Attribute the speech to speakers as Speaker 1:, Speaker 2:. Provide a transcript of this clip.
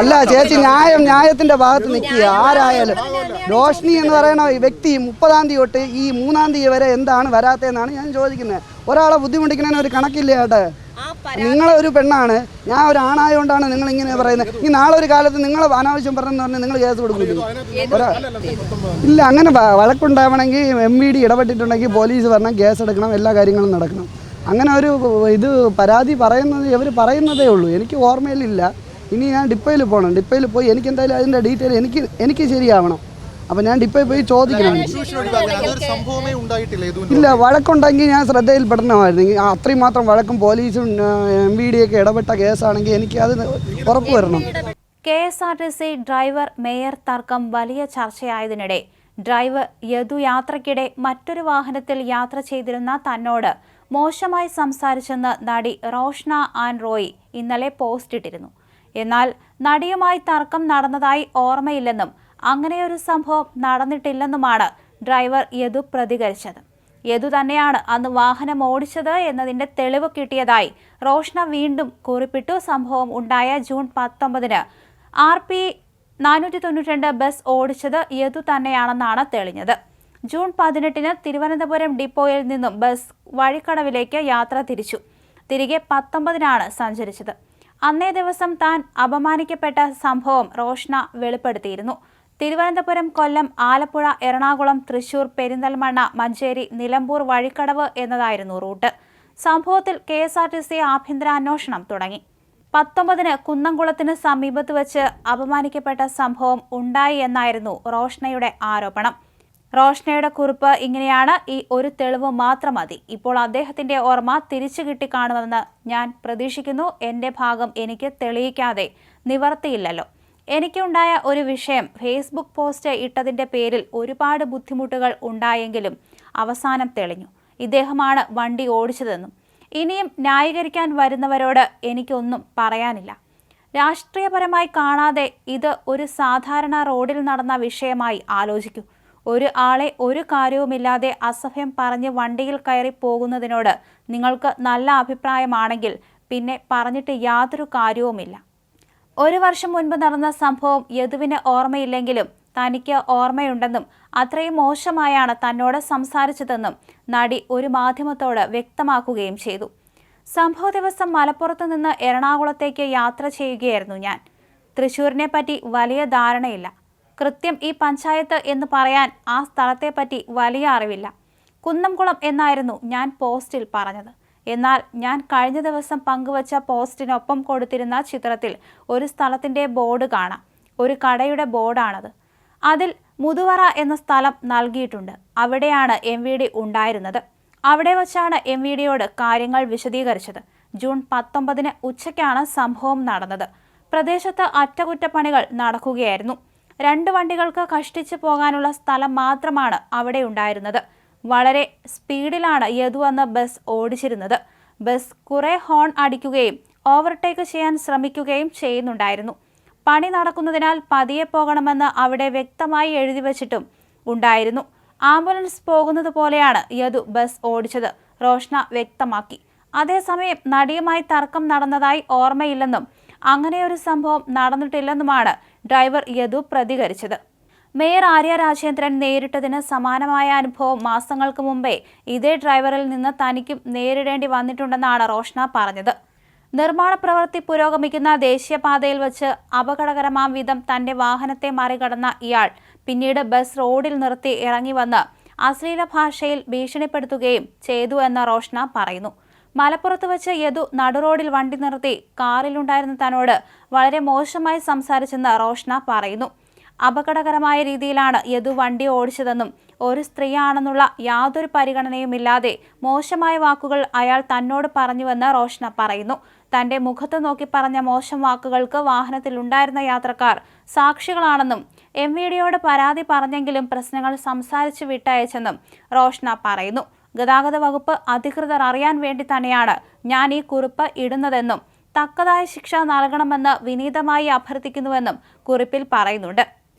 Speaker 1: അല്ല ചേച്ചി ന്യായം ന്യായത്തിന്റെ ഭാഗത്ത് നിൽക്കുക. ആരായാലും റോഷ്നി എന്ന് പറയുന്ന വ്യക്തി മുപ്പതാം തീയതി തൊട്ട് ഈ മൂന്നാം തീയതി വരെ എന്താണ് വരാത്തതെന്നാണ് ഞാൻ ചോദിക്കുന്നത്. ഒരാളെ ബുദ്ധിമുട്ടിക്കുന്നതിന് ഒരു കണക്കില്ല ഏട്ടെ? നിങ്ങൾ ഒരു പെണ്ണാണ്. ഞാൻ ഒരു ആണായതുകൊണ്ടാണ് നിങ്ങൾ ഇങ്ങനെ പറയുന്നത്. ഈ നാളെ ഒരു കാലത്ത് നിങ്ങൾ അനാവശ്യം പറഞ്ഞെന്ന് പറഞ്ഞാൽ നിങ്ങൾ കേസ് കൊടുക്കില്ല? ഇല്ല അങ്ങനെ വഴക്കുണ്ടാവണമെങ്കിൽ എം വി ഡി ഇടപെട്ടിട്ടുണ്ടെങ്കിൽ പോലീസ് പറഞ്ഞാൽ കേസ് എടുക്കണം എല്ലാ കാര്യങ്ങളും നടക്കണം. അങ്ങനെ ഒരു ഇത് പരാതി പറയുന്നത് ഇവർ പറയുന്നതേ ഉള്ളൂ. എനിക്ക് ഓർമ്മയിലില്ല. ഇനി ഞാൻ ഡിപ്പയിൽ പോകണം. ഡിപ്പയിൽ പോയി എനിക്ക് എന്തായാലും അതിന്റെ ഡീറ്റെയിൽ എനിക്ക് എനിക്ക് ശരിയാവണം. അപ്പം ഞാൻ ഡിപ്പയിൽ പോയി ചോദിക്കണം. ഇല്ല വഴക്കുണ്ടെങ്കിൽ ഞാൻ ശ്രദ്ധയിൽപ്പെടണമായിരുന്നു. പെടണമായിരുന്നു അത്രയും മാത്രം വഴക്കും പോലീസും എം വി ഡി ഒക്കെ ഇടപെട്ട കേസാണെങ്കിൽ എനിക്ക് അത് ഉറപ്പ് വരണം.
Speaker 2: K S R T C driver mayor തർക്കം വലിയ ചർച്ചയായതിനിടെ ഡ്രൈവർ യദു യാത്രയ്ക്കിടെ മറ്റൊരു വാഹനത്തിൽ യാത്ര ചെയ്തിരുന്ന തന്നോട് മോശമായി സംസാരിച്ചെന്ന് നടി റോഷ്ന ആൻ റോയി ഇന്നലെ പോസ്റ്റ് ഇട്ടിരുന്നു എന്നാൽ നടിയുമായി തർക്കം നടന്നതായി ഓർമ്മയില്ലെന്നും അങ്ങനെയൊരു സംഭവം നടന്നിട്ടില്ലെന്നുമാണ് ഡ്രൈവർ യദു പ്രതികരിച്ചത്. യദു തന്നെയാണ് അന്ന് വാഹനം ഓടിച്ചത് എന്നതിന്റെ തെളിവ് കിട്ടിയതായി റോഷ്ന വീണ്ടും കുറിപ്പിട്ടു. സംഭവം ഉണ്ടായ ജൂൺ പത്തൊമ്പതിന് ആർ പി നാനൂറ്റി തൊണ്ണൂറ്റി ബസ് ഓടിച്ചത് യദു തന്നെയാണെന്നാണ് തെളിഞ്ഞത്. ജൂൺ പതിനെട്ടിന് തിരുവനന്തപുരം ഡിപ്പോയിൽ നിന്നും ബസ് വഴിക്കടവിലേക്ക് യാത്ര തിരിച്ചു. തിരികെ പത്തൊമ്പതിനാണ് സഞ്ചരിച്ചത്. അന്നേ ദിവസം താൻ അപമാനിക്കപ്പെട്ട സംഭവം റോഷ്ന വെളിപ്പെടുത്തിയിരുന്നു. തിരുവനന്തപുരം കൊല്ലം ആലപ്പുഴ എറണാകുളം തൃശൂർ പെരിന്തൽമണ്ണ മഞ്ചേരി നിലമ്പൂർ വഴിക്കടവ് എന്നതായിരുന്നു റൂട്ട്. സംഭവത്തിൽ K S R T C ആഭ്യന്തര അന്വേഷണം തുടങ്ങി. പത്തൊമ്പതിന് കുന്നംകുളത്തിന് സമീപത്ത് വെച്ച് അപമാനിക്കപ്പെട്ട സംഭവം ഉണ്ടായി എന്നായിരുന്നു റോഷ്നയുടെ ആരോപണം. റോഷ്നയുടെ കുറിപ്പ് ഇങ്ങനെയാണ്. ഈ ഒരു തെളിവ് മാത്രം മതി. ഇപ്പോൾ അദ്ദേഹത്തിന്റെ ഓർമ്മ തിരിച്ചു കിട്ടിക്കാണുമെന്ന് ഞാൻ പ്രതീക്ഷിക്കുന്നു. എന്റെ ഭാഗം എനിക്ക് തെളിയിക്കാതെ നിവർത്തിയില്ലല്ലോ. എനിക്കുണ്ടായ ഒരു വിഷയം ഫേസ്ബുക്ക് പോസ്റ്റ് ഇട്ടതിന്റെ പേരിൽ ഒരുപാട് ബുദ്ധിമുട്ടുകൾ ഉണ്ടായെങ്കിലും അവസാനം തെളിഞ്ഞു. ഇദ്ദേഹമാണ് വണ്ടി ഓടിച്ചതെന്നും ഇനിയും ന്യായീകരിക്കാൻ വരുന്നവരോട് എനിക്കൊന്നും പറയാനില്ല. രാഷ്ട്രീയപരമായി കാണാതെ ഇത് ഒരു സാധാരണ റോഡിൽ നടന്ന വിഷയമായി ആലോചിക്കൂ. ഒരു ആളെ ഒരു കാര്യവുമില്ലാതെ അസഭ്യം പറഞ്ഞ് വണ്ടിയിൽ കയറി പോകുന്നതിനോട് നിങ്ങൾക്ക് നല്ല അഭിപ്രായമാണെങ്കിൽ പിന്നെ പറഞ്ഞിട്ട് യാതൊരു കാര്യവുമില്ല. ഒരു വർഷം മുൻപ് നടന്ന സംഭവം യദുവിന് ഓർമ്മയില്ലെങ്കിലും തനിക്ക് ഓർമ്മയുണ്ടെന്നും അത്രയും മോശമായാണ് തന്നോട് സംസാരിച്ചതെന്നും നടി ഒരു മാധ്യമത്തോട് വ്യക്തമാക്കുകയും ചെയ്തു. സംഭവ ദിവസം മലപ്പുറത്ത് നിന്ന് എറണാകുളത്തേക്ക് യാത്ര ചെയ്യുകയായിരുന്നു ഞാൻ. തൃശ്ശൂരിനെ പറ്റി വലിയ ധാരണയില്ല. കൃത്യം ഈ പഞ്ചായത്ത് എന്ന് പറയാൻ ആ സ്ഥലത്തെപ്പറ്റി വലിയ അറിവില്ല. കുന്നംകുളം എന്നായിരുന്നു ഞാൻ പോസ്റ്റിൽ പറഞ്ഞത്. എന്നാൽ ഞാൻ കഴിഞ്ഞ ദിവസം പങ്കുവച്ച പോസ്റ്റിനൊപ്പം കൊടുത്തിരുന്ന ചിത്രത്തിൽ ഒരു സ്ഥലത്തിന്റെ ബോർഡ് കാണാം. ഒരു കടയുടെ ബോർഡാണത്. അതിൽ മുതുവറ എന്ന സ്ഥലം നൽകിയിട്ടുണ്ട്. അവിടെയാണ് എം വി ഡി ഉണ്ടായിരുന്നത്. അവിടെ വച്ചാണ് എം വി ഡിയോട് കാര്യങ്ങൾ വിശദീകരിച്ചത്. ജൂൺ പത്തൊമ്പതിന് ഉച്ചയ്ക്കാണ് സംഭവം നടന്നത്. പ്രദേശത്ത് അറ്റകുറ്റപ്പണികൾ നടക്കുകയായിരുന്നു. രണ്ട് വണ്ടികൾക്ക് കഷ്ടിച്ചു പോകാനുള്ള സ്ഥലം മാത്രമാണ് അവിടെ ഉണ്ടായിരുന്നത്. വളരെ സ്പീഡിലാണ് യദു എന്ന ബസ് ഓടിച്ചിരുന്നത്. ബസ് കുറെ ഹോൺ അടിക്കുകയും ഓവർടേക്ക് ചെയ്യാൻ ശ്രമിക്കുകയും ചെയ്യുന്നുണ്ടായിരുന്നു. പണി നടക്കുന്നതിനാൽ പതിയെ പോകണമെന്ന് അവിടെ വ്യക്തമായി എഴുതി വച്ചിട്ടും ഉണ്ടായിരുന്നു. ആംബുലൻസ് പോകുന്നത് പോലെയാണ് യദു ബസ് ഓടിച്ചത് റോഷ്ന വ്യക്തമാക്കി. അതേസമയം നടിയുമായി തർക്കം നടന്നതായി ഓർമ്മയില്ലെന്നും അങ്ങനെയൊരു സംഭവം നടന്നിട്ടില്ലെന്നുമാണ് ഡ്രൈവർ യദു പ്രതികരിച്ചത്. മേയർ ആര്യ രാജേന്ദ്രൻ നേരിട്ടതിന് സമാനമായ അനുഭവം മാസങ്ങൾക്ക് മുമ്പേ ഇതേ ഡ്രൈവറിൽ നിന്ന് തനിക്കും നേരിടേണ്ടി വന്നിട്ടുണ്ടെന്നാണ് റോഷ്ന പറഞ്ഞത്. നിർമ്മാണ പ്രവൃത്തി പുരോഗമിക്കുന്ന ദേശീയപാതയിൽ വച്ച് അപകടകരമാം വിധം തന്റെ വാഹനത്തെ മറികടന്ന ഇയാൾ പിന്നീട് ബസ് റോഡിൽ നിർത്തി ഇറങ്ങി വന്ന് അശ്ലീല ഭാഷയിൽ ഭീഷണിപ്പെടുത്തുകയും ചെയ്തു എന്ന് റോഷ്ന പറയുന്നു. മലപ്പുറത്ത് വെച്ച് യദു നടുറോഡിൽ വണ്ടി നിർത്തി കാറിലുണ്ടായിരുന്ന തന്നോട് വളരെ മോശമായി സംസാരിച്ചെന്ന് റോഷ്ന പറയുന്നു. അപകടകരമായ രീതിയിലാണ് യദു വണ്ടി ഓടിച്ചതെന്നും ഒരു സ്ത്രീയാണെന്നുള്ള യാതൊരു പരിഗണനയുമില്ലാതെ മോശമായ വാക്കുകൾ അയാൾ തന്നോട് പറഞ്ഞുവെന്ന് റോഷ്ന പറയുന്നു. തന്റെ മുഖത്ത് നോക്കി പറഞ്ഞ മോശം വാക്കുകൾക്ക് വാഹനത്തിൽ ഉണ്ടായിരുന്ന യാത്രക്കാർ സാക്ഷികളാണെന്നും എം വി ഡിയോട് പരാതി പറഞ്ഞെങ്കിലും പ്രശ്നങ്ങൾ സംസാരിച്ചു വിട്ടയച്ചെന്നും റോഷ്ന പറയുന്നു. ഗതാഗത വകുപ്പ് അധികൃതർ അറിയാൻ വേണ്ടി തന്നെയാണ് ഞാൻ ഈ കുറിപ്പ് ഇടുന്നതെന്നും തക്കതായ ശിക്ഷ നൽകണമെന്ന് വിനീതമായി അഭ്യർത്ഥിക്കുന്നുവെന്നും കുറിപ്പിൽ പറയുന്നുണ്ട്